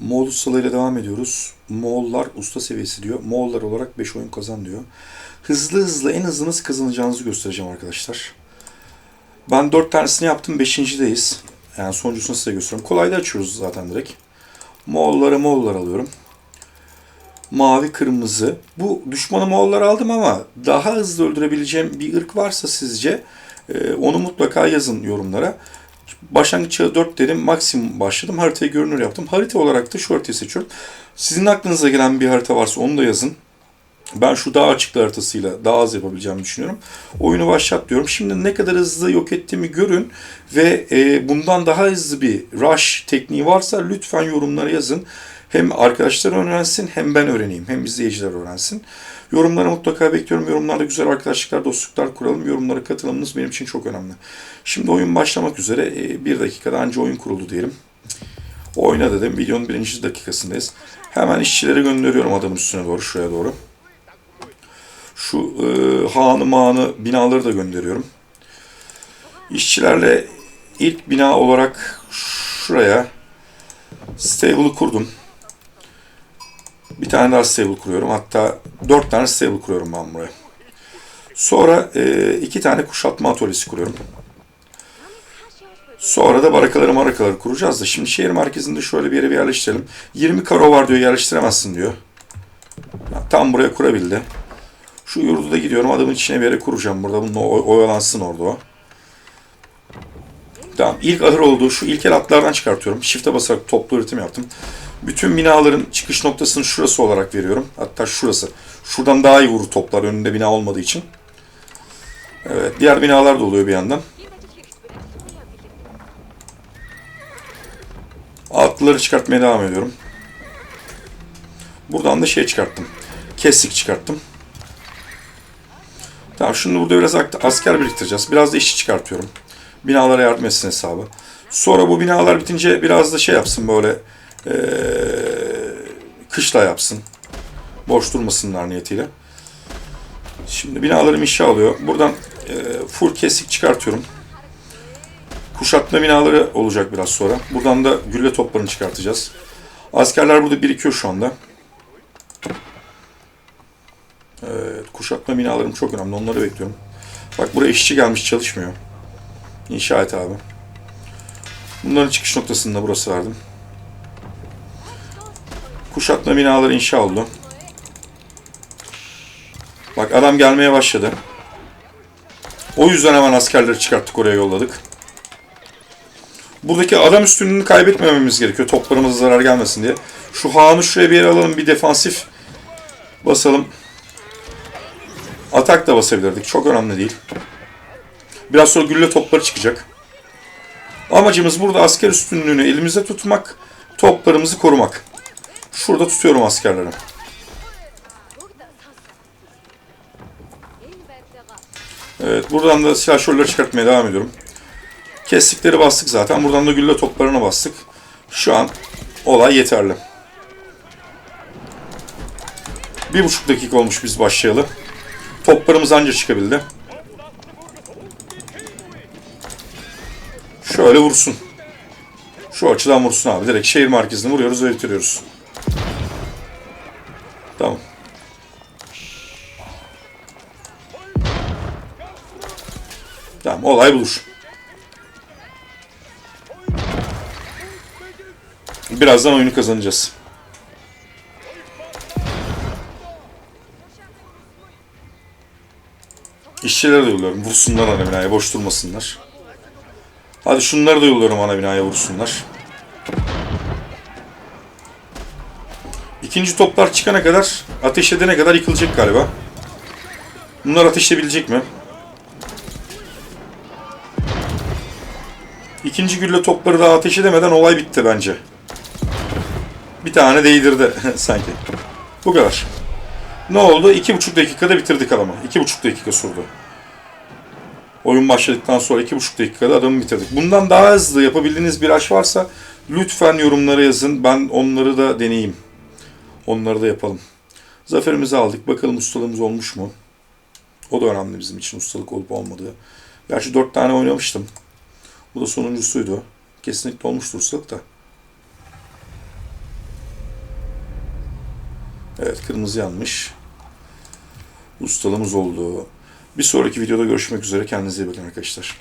Moğol ustalarıyla devam ediyoruz. Moğollar usta seviyesi diyor. Moğollar olarak 5 oyun kazan diyor. Hızlı hızlı en hızlı nasıl kazanacağınızı göstereceğim arkadaşlar. Ben 4 tanesini yaptım. 5.deyiz. Yani sonuncusunu size gösteriyorum. Kolayda açıyoruz zaten direkt. Moğollara Moğollar alıyorum. Mavi, kırmızı. Bu düşmanı Moğollar aldım ama daha hızlı öldürebileceğim bir ırk varsa sizce e, onu mutlaka yazın yorumlara. Başlangıç çağı 4 dedim. Maksimum başladım. Haritayı görünür yaptım. Harita olarak da şu haritayı seçiyorum. Sizin aklınıza gelen bir harita varsa onu da yazın. Ben şu daha açıklı haritasıyla daha az yapabileceğimi düşünüyorum. Oyunu başlat diyorum. Şimdi ne kadar hızlı yok ettiğimi görün ve e, bundan daha hızlı bir rush tekniği varsa lütfen yorumlara yazın. Hem arkadaşlar öğrensin hem ben öğreneyim. Hem izleyiciler öğrensin. Yorumları mutlaka bekliyorum. Yorumlarda güzel arkadaşlıklar, dostluklar kuralım. Yorumlara katılımınız benim için çok önemli. Şimdi oyun başlamak üzere. E, bir dakikada anca oyun kuruldu diyelim. Oyna dedim. Videonun birinci dakikasındayız. Hemen işçileri gönderiyorum adamın üstüne doğru, şuraya doğru. Şu e, hanı mağanı binaları da gönderiyorum. İşçilerle ilk bina olarak şuraya stable'ı kurdum. Bir tane daha stable kuruyorum. Hatta dört tane stable kuruyorum ben buraya. Sonra e, iki tane kuşatma atölyesi kuruyorum. Sonra da barakaları marakaları kuracağız da. Şimdi şehir merkezinde şöyle bir yere bir yerleştirelim. 20 karo var diyor yerleştiremezsin diyor. Tam buraya kurabildi. Şu yurdu da gidiyorum adamın içine bir yere kuracağım. Burada bununla oy- oyalansın orada o. Tamam. İlk ahır olduğu şu ilkel atlardan çıkartıyorum. Shift'e basarak toplu üretim yaptım. Bütün binaların çıkış noktasını şurası olarak veriyorum. Hatta şurası. Şuradan daha iyi vurur toplar önünde bina olmadığı için. Evet. Diğer binalar da oluyor bir yandan. Atlıları çıkartmaya devam ediyorum. Buradan da şey çıkarttım. Kesik çıkarttım. Tamam şimdi burada biraz asker biriktireceğiz. Biraz da işçi çıkartıyorum. Binalara yardım etsin hesabı. Sonra bu binalar bitince biraz da şey yapsın böyle eee kışla yapsın. Boş durmasınlar niyetiyle. Şimdi binalarım inşa alıyor. Buradan eee, full kesik çıkartıyorum. Kuşatma binaları olacak biraz sonra. Buradan da gülle toplarını çıkartacağız. Askerler burada birikiyor şu anda. Evet, kuşatma binalarım çok önemli. Onları bekliyorum. Bak buraya işçi gelmiş çalışmıyor. İnşa et abi. Bunların çıkış noktasında burası verdim. Kuşatma binaları inşa oldu. Bak adam gelmeye başladı. O yüzden hemen askerleri çıkarttık oraya yolladık. Buradaki adam üstünlüğünü kaybetmememiz gerekiyor. Toplarımıza zarar gelmesin diye. Şu Han'ı şuraya bir yere alalım. Bir defansif basalım. Atak da basabilirdik. Çok önemli değil. Biraz sonra gülle topları çıkacak. Amacımız burada asker üstünlüğünü elimizde tutmak, toplarımızı korumak. Şurada tutuyorum askerleri. Evet, buradan da silahşörleri çıkartmaya devam ediyorum. Kestikleri bastık zaten. Buradan da gülle toplarına bastık. Şu an olay yeterli. Bir buçuk dakika olmuş biz başlayalı. Toplarımız anca çıkabildi. Şöyle vursun. Şu açıdan vursun abi. Direkt şehir merkezine vuruyoruz ve bitiriyoruz. Tamam olay budur. Birazdan oyunu kazanacağız. İşçileri de yolluyorum. Vursunlar ana binaya. Boş durmasınlar. Hadi şunları da yolluyorum ana binaya vursunlar. İkinci toplar çıkana kadar, ateş edene kadar yıkılacak galiba. Bunlar ateşleyebilecek mi? İkinci gülle topları daha ateş edemeden olay bitti bence. Bir tane değdirdi sanki. Bu kadar. Ne oldu? İki buçuk dakikada bitirdik adamı. İki buçuk dakika sürdü. Oyun başladıktan sonra iki buçuk dakikada adamı bitirdik. Bundan daha hızlı yapabildiğiniz bir aş varsa lütfen yorumlara yazın. Ben onları da deneyeyim. Onları da yapalım. Zaferimizi aldık. Bakalım ustalığımız olmuş mu? O da önemli bizim için ustalık olup olmadığı. Gerçi dört tane oynamıştım. Bu da sonuncusuydu. Kesinlikle olmuştur sık da. Evet kırmızı yanmış. Ustalığımız oldu. Bir sonraki videoda görüşmek üzere. Kendinize iyi bakın arkadaşlar.